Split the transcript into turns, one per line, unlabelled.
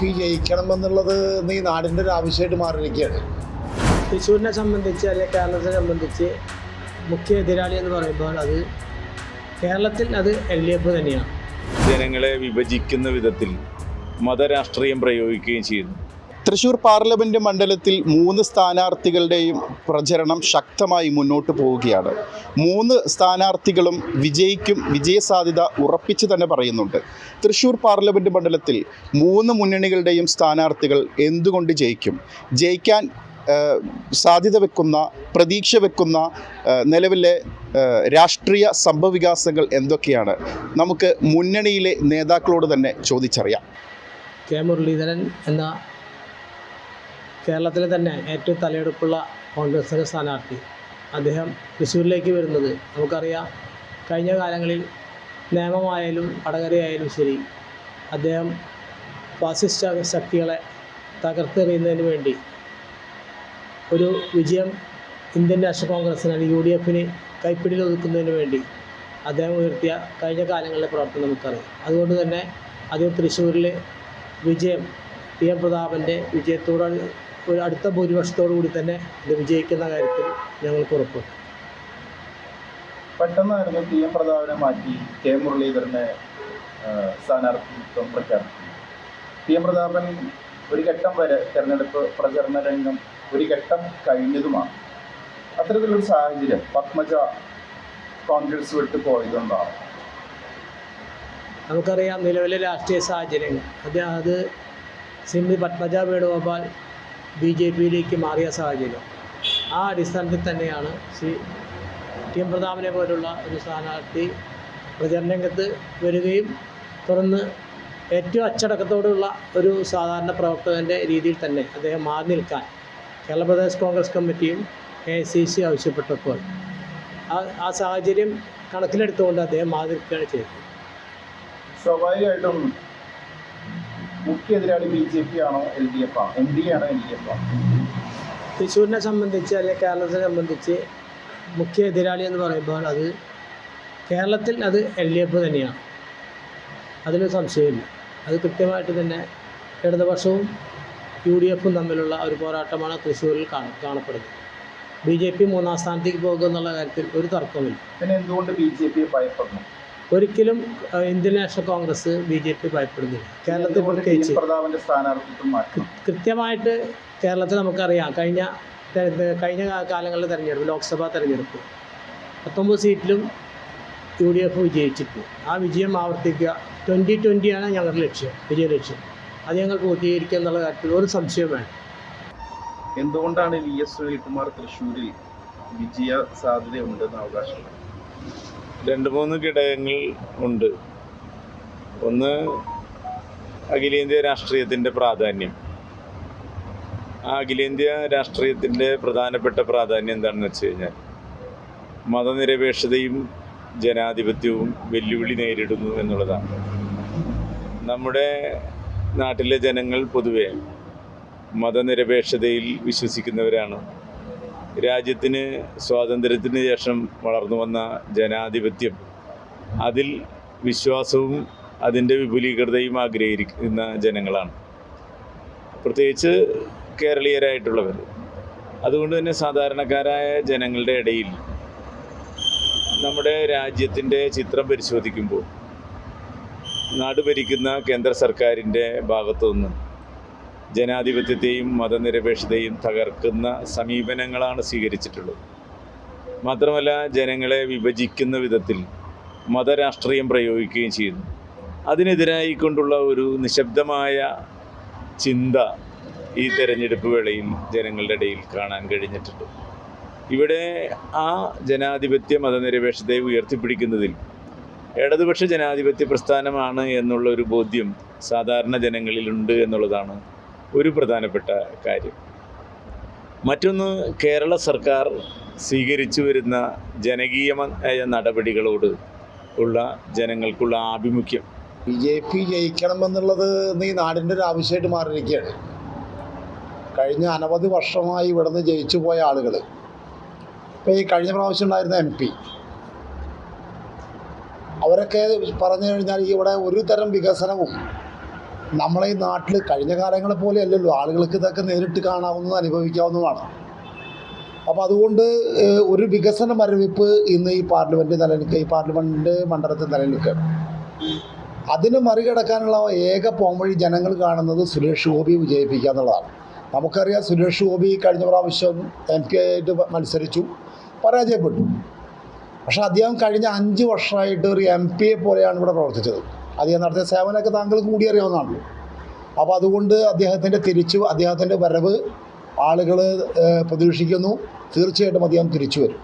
P ജയിക്കണമെന്നുള്ളത് നീ നാടിന്റെ നാടിന്റെ ഒരു ആവശ്യമായിട്ട് മാറിയിരിക്കുകയാണ്.
തൃശ്ശൂരിനെ സംബന്ധിച്ച് അല്ലെങ്കിൽ കേരളത്തെ സംബന്ധിച്ച് മുഖ്യ എതിരാളി എന്ന് പറയുമ്പോൾ അത് കേരളത്തിൽ അത് എൽ ഡി എഫ് തന്നെയാണ്.
ജനങ്ങളെ വിഭജിക്കുന്ന വിധത്തിൽ മതരാഷ്ട്രീയം പ്രയോഗിക്കുകയും ചെയ്യുന്നു.
തൃശൂർ പാർലമെന്റ് മണ്ഡലത്തിൽ മൂന്ന് സ്ഥാനാർത്ഥികളുടെയും പ്രചരണം ശക്തമായി മുന്നോട്ട് പോവുകയാണ്. മൂന്ന് സ്ഥാനാർത്ഥികളും വിജയിക്കും വിജയസാധ്യത ഉറപ്പിച്ച് തന്നെ പറയുന്നുണ്ട്. തൃശൂർ പാർലമെന്റ് മണ്ഡലത്തിൽ മൂന്ന് മുന്നണികളുടെയും സ്ഥാനാർത്ഥികൾ എന്തുകൊണ്ട് ജയിക്കും? ജയിക്കാൻ സാധ്യത വെക്കുന്ന പ്രതീക്ഷ വെക്കുന്ന നിലവിലെ രാഷ്ട്രീയ സംഭവവികാസങ്ങൾ എന്തൊക്കെയാണ്? നമുക്ക് മുന്നണിയിലെ നേതാക്കളോട് തന്നെ ചോദിച്ചറിയാം.
കെ മുരളീധരൻ എന്ന കേരളത്തിലെ തന്നെ ഏറ്റവും തലയെടുപ്പുള്ള കോൺഗ്രസിന്റെ സ്ഥാനാർത്ഥി അദ്ദേഹം തൃശ്ശൂരിലേക്ക് വരുന്നത്. നമുക്കറിയാം കഴിഞ്ഞ കാലങ്ങളിൽ നിയമമായാലും വടകരയായാലും ശരി അദ്ദേഹം ഫാസിസ്റ്റ് ശക്തികളെ തകർത്തെറിയുന്നതിന് വേണ്ടി ഒരു വിജയം ഇന്ത്യൻ നാഷണൽ കോൺഗ്രസ്സിന് അല്ലെങ്കിൽ യു ഡി എഫിന് കൈപ്പിടിയിൽ ഒതുക്കുന്നതിന് വേണ്ടി അദ്ദേഹം ഉയർത്തിയ കഴിഞ്ഞ കാലങ്ങളിലെ പ്രവർത്തനം നമുക്കറിയാം. അതുകൊണ്ട് തന്നെ അദ്ദേഹം തൃശ്ശൂരിൽ വിജയം പി എം പ്രതാപന്റെ വിജയത്തോട് ഒരു അടുത്ത ഭൂരിപക്ഷത്തോടു കൂടി തന്നെ ഇത് വിജയിക്കുന്ന കാര്യത്തിൽ ഞങ്ങൾക്ക് ഉറപ്പ്.
പെട്ടെന്നായിരുന്നു ടി എം പ്രതാപനെ മാറ്റി കെ മുരളീധരനെ സ്ഥാനാർത്ഥിത്വം പ്രഖ്യാപിച്ചു ടി എം പ്രതാപൻ ഒരു ഘട്ടം വരെ തെരഞ്ഞെടുപ്പ് പ്രചരണ രംഗം ഒരു ഘട്ടം കഴിഞ്ഞതുമാണ്. അത്തരത്തിലൊരു സാഹചര്യം പത്മജ കോൺഗ്രസ് വിട്ട് പോയതുകൊണ്ടാണ്
നമുക്കറിയാം നിലവിലെ രാഷ്ട്രീയ സാഹചര്യങ്ങൾ. അത് അത് സിമി പത്മജ വേണുഗോപാൽ ബി ജെ പിയിലേക്ക് മാറിയ സാഹചര്യം. ആ അടിസ്ഥാനത്തിൽ തന്നെയാണ് ശ്രീ ടി എം പ്രതാപനെ പോലുള്ള ഒരു സ്ഥാനാർത്ഥി പ്രചരണ രംഗത്ത് വരികയും തുടർന്ന് ഏറ്റവും അച്ചടക്കത്തോടുള്ള ഒരു സാധാരണ പ്രവർത്തകന്റെ രീതിയിൽ തന്നെ അദ്ദേഹം മാറി നിൽക്കാൻ കേരള പ്രദേശ് കോൺഗ്രസ് കമ്മിറ്റിയും എ സി സി ആവശ്യപ്പെട്ടപ്പോൾ ആ ആ സാഹചര്യം കണക്കിലെടുത്തുകൊണ്ട് അദ്ദേഹം മാറി നിൽക്കുകയാണ് ചെയ്തത്.
സ്വാഭാവികമായിട്ടും മുഖ്യ എതിരാളി ബി ജെ പി ആണോ എൽ ഡി എഫ് ആണോ? എൻ ഡി ആണോ എൽ ഡി എഫ് ആണോ?
തൃശ്ശൂരിനെ സംബന്ധിച്ച് അല്ലെങ്കിൽ കേരളത്തെ സംബന്ധിച്ച് മുഖ്യ എതിരാളി എന്ന് പറയുമ്പോൾ അത് കേരളത്തിൽ അത് എൽ ഡി എഫ് തന്നെയാണ്. അതിലൊരു സംശയമില്ല അത് കൃത്യമായിട്ട് തന്നെ ഇടതുപക്ഷവും യു ഡി എഫും തമ്മിലുള്ള ഒരു പോരാട്ടമാണ് തൃശ്ശൂരിൽ കാണ കാണപ്പെടുന്നത്. ബി ജെ പി മൂന്നാം സ്ഥാനത്തേക്ക് പോകുക എന്നുള്ള കാര്യത്തിൽ ഒരു തർക്കമില്ല
പിന്നെ എന്തുകൊണ്ട് ബി ജെ പിയെ ഭയപ്പെടുന്നു?
ഒരിക്കലും Indian national Congress B J P ഭയപ്പെടുന്നില്ല. കേരളത്തിൽ പ്രത്യേകിച്ച് കൃത്യമായിട്ട് കേരളത്തിൽ നമുക്കറിയാം. കഴിഞ്ഞ കഴിഞ്ഞ കാലങ്ങളിലെ തെരഞ്ഞെടുപ്പ് ലോക്സഭാ തെരഞ്ഞെടുപ്പ് പത്തൊമ്പത് സീറ്റിലും യു ഡി എഫ് വിജയിച്ചിട്ടു. ആ വിജയം ആവർത്തിക്കുക. ട്വന്റി ട്വന്റിയാണ് ഞങ്ങളുടെ ലക്ഷ്യം വിജയ ലക്ഷ്യം. അത് ഞങ്ങൾ പൂർത്തീകരിക്കുക എന്നുള്ള കാര്യത്തിൽ ഒരു സംശയം വേണം
എന്തുകൊണ്ടാണ് വി എസ് സുനിൽകുമാർ തൃശ്ശൂരിൽ വിജയ സാധ്യതയുണ്ടെന്ന് അവകാശപ്പെടുന്നത്
രണ്ട് മൂന്ന് ഘടകങ്ങൾ ഉണ്ട്. ഒന്ന് അഖിലേന്ത്യാ രാഷ്ട്രീയത്തിന്റെ പ്രാധാന്യം. ആ അഖിലേന്ത്യാ രാഷ്ട്രീയത്തിന്റെ പ്രധാനപ്പെട്ട പ്രാധാന്യം എന്താണെന്ന് വെച്ച് കഴിഞ്ഞാൽ മതനിരപേക്ഷതയും ജനാധിപത്യവും വെല്ലുവിളി നേരിടുന്നു എന്നുള്ളതാണ്. നമ്മുടെ നാട്ടിലെ ജനങ്ങൾ പൊതുവെ മതനിരപേക്ഷതയിൽ വിശ്വസിക്കുന്നവരാണ്. രാജ്യത്തിന് സ്വാതന്ത്ര്യത്തിന് ശേഷം വളർന്നു വന്ന ജനാധിപത്യം. അതിൽ വിശ്വാസവും അതിന്റെ വിപുലീകൃതയും ആഗ്രഹിക്കുന്ന ജനങ്ങളാണ്. പ്രത്യേകിച്ച് കേരളീയരായിട്ടുള്ളവർ. അതുകൊണ്ട് തന്നെ സാധാരണക്കാരായ ജനങ്ങളുടെ ഇടയിൽ നമ്മുടെ രാജ്യത്തിന്റെ ചിത്രം പരിശോധിക്കുമ്പോൾ നാട് ഭരിക്കുന്ന കേന്ദ്ര സർക്കാരിന്റെ ഭാഗത്തുനിന്ന് ജനാധിപത്യത്തെയും മതനിരപേക്ഷതയും തകർക്കുന്ന സമീപനങ്ങളാണ് സ്വീകരിച്ചിട്ടുള്ളത്. മാത്രമല്ല ജനങ്ങളെ വിഭജിക്കുന്ന വിധത്തിൽ മതരാഷ്ട്രീയം പ്രയോഗിക്കുകയും ചെയ്യുന്നു. അതിനെതിരായി കൊണ്ടുള്ള ഒരു നിശബ്ദമായ ചിന്ത ഈ തെരഞ്ഞെടുപ്പ് വേളയിൽ ജനങ്ങളുടെ ഇടയിൽ കാണാൻ കഴിഞ്ഞിട്ടുണ്ട്. ഇവിടെ ആ ജനാധിപത്യ മതനിരപേക്ഷതയെ ഉയർത്തിപ്പിടിക്കുന്നതിൽ ഇടതുപക്ഷ ജനാധിപത്യ പ്രസ്ഥാനമാണ് എന്നുള്ള ഒരു ബോധ്യം സാധാരണ ജനങ്ങളിലുണ്ട് എന്നുള്ളതാണ് ഒരു പ്രധാനപ്പെട്ട കാര്യം. മറ്റൊന്ന് കേരള സർക്കാർ സ്വീകരിച്ചു വരുന്ന ജനകീയമായ നടപടികളോട് ഉള്ള ജനങ്ങൾക്കുള്ള ആഭിമുഖ്യം.
ബി ജെ പി ജയിക്കണമെന്നുള്ളത് നീ നാടിന്റെ ഒരു ആവശ്യമായിട്ട് മാറിയിരിക്കുകയാണ്. കഴിഞ്ഞ അനവധി വർഷമായി ഇവിടുന്ന് ജയിച്ചു പോയ ആളുകൾ. ഇപ്പോൾ ഈ കഴിഞ്ഞ പ്രാവശ്യം ഉണ്ടായിരുന്ന എം പി. അവരൊക്കെ പറഞ്ഞു കഴിഞ്ഞാൽ ഇവിടെ ഒരു തരം വികസനവും നമ്മളെ ഈ നാട്ടിൽ കഴിഞ്ഞ കാലങ്ങളെ പോലെ അല്ലല്ലോ. ആളുകൾക്ക് ഇതൊക്കെ നേരിട്ട് കാണാവുന്നതും അനുഭവിക്കാവുന്നതുമാണ്. അപ്പോൾ അതുകൊണ്ട് ഒരു വികസന മരവിപ്പ് ഇന്ന് ഈ പാർലമെന്റ് നിലനിൽക്കുക ഈ പാർലമെന്റ് മണ്ഡലത്തിൽ നിലനിൽക്കുകയാണ്. അതിനെ മറികടക്കാനുള്ള ഏക പോംവഴി ജനങ്ങൾ കാണുന്നത് സുരേഷ് ഗോപി വിജയിപ്പിക്കുക എന്നുള്ളതാണ്. നമുക്കറിയാം സുരേഷ് ഗോപി കഴിഞ്ഞ പ്രാവശ്യം എം പി ആയിട്ട് മത്സരിച്ചു പരാജയപ്പെട്ടു. പക്ഷേ അദ്ദേഹം കഴിഞ്ഞ അഞ്ച് വർഷമായിട്ട് ഒരു എം പിയെ പോലെയാണ് ഇവിടെ പ്രവർത്തിച്ചത്. അദ്ദേഹം നടത്തിയ സേവനമൊക്കെ താങ്കൾക്ക് കൂടി അറിയാവുന്നതാണല്ലോ അപ്പോൾ അതുകൊണ്ട് അദ്ദേഹത്തിന്റെ തിരിച്ചു അദ്ദേഹത്തിന്റെ വരവ് ആളുകൾ പ്രതീക്ഷിക്കുന്നു. തീർച്ചയായിട്ടും അദ്ദേഹം തിരിച്ചു വരും.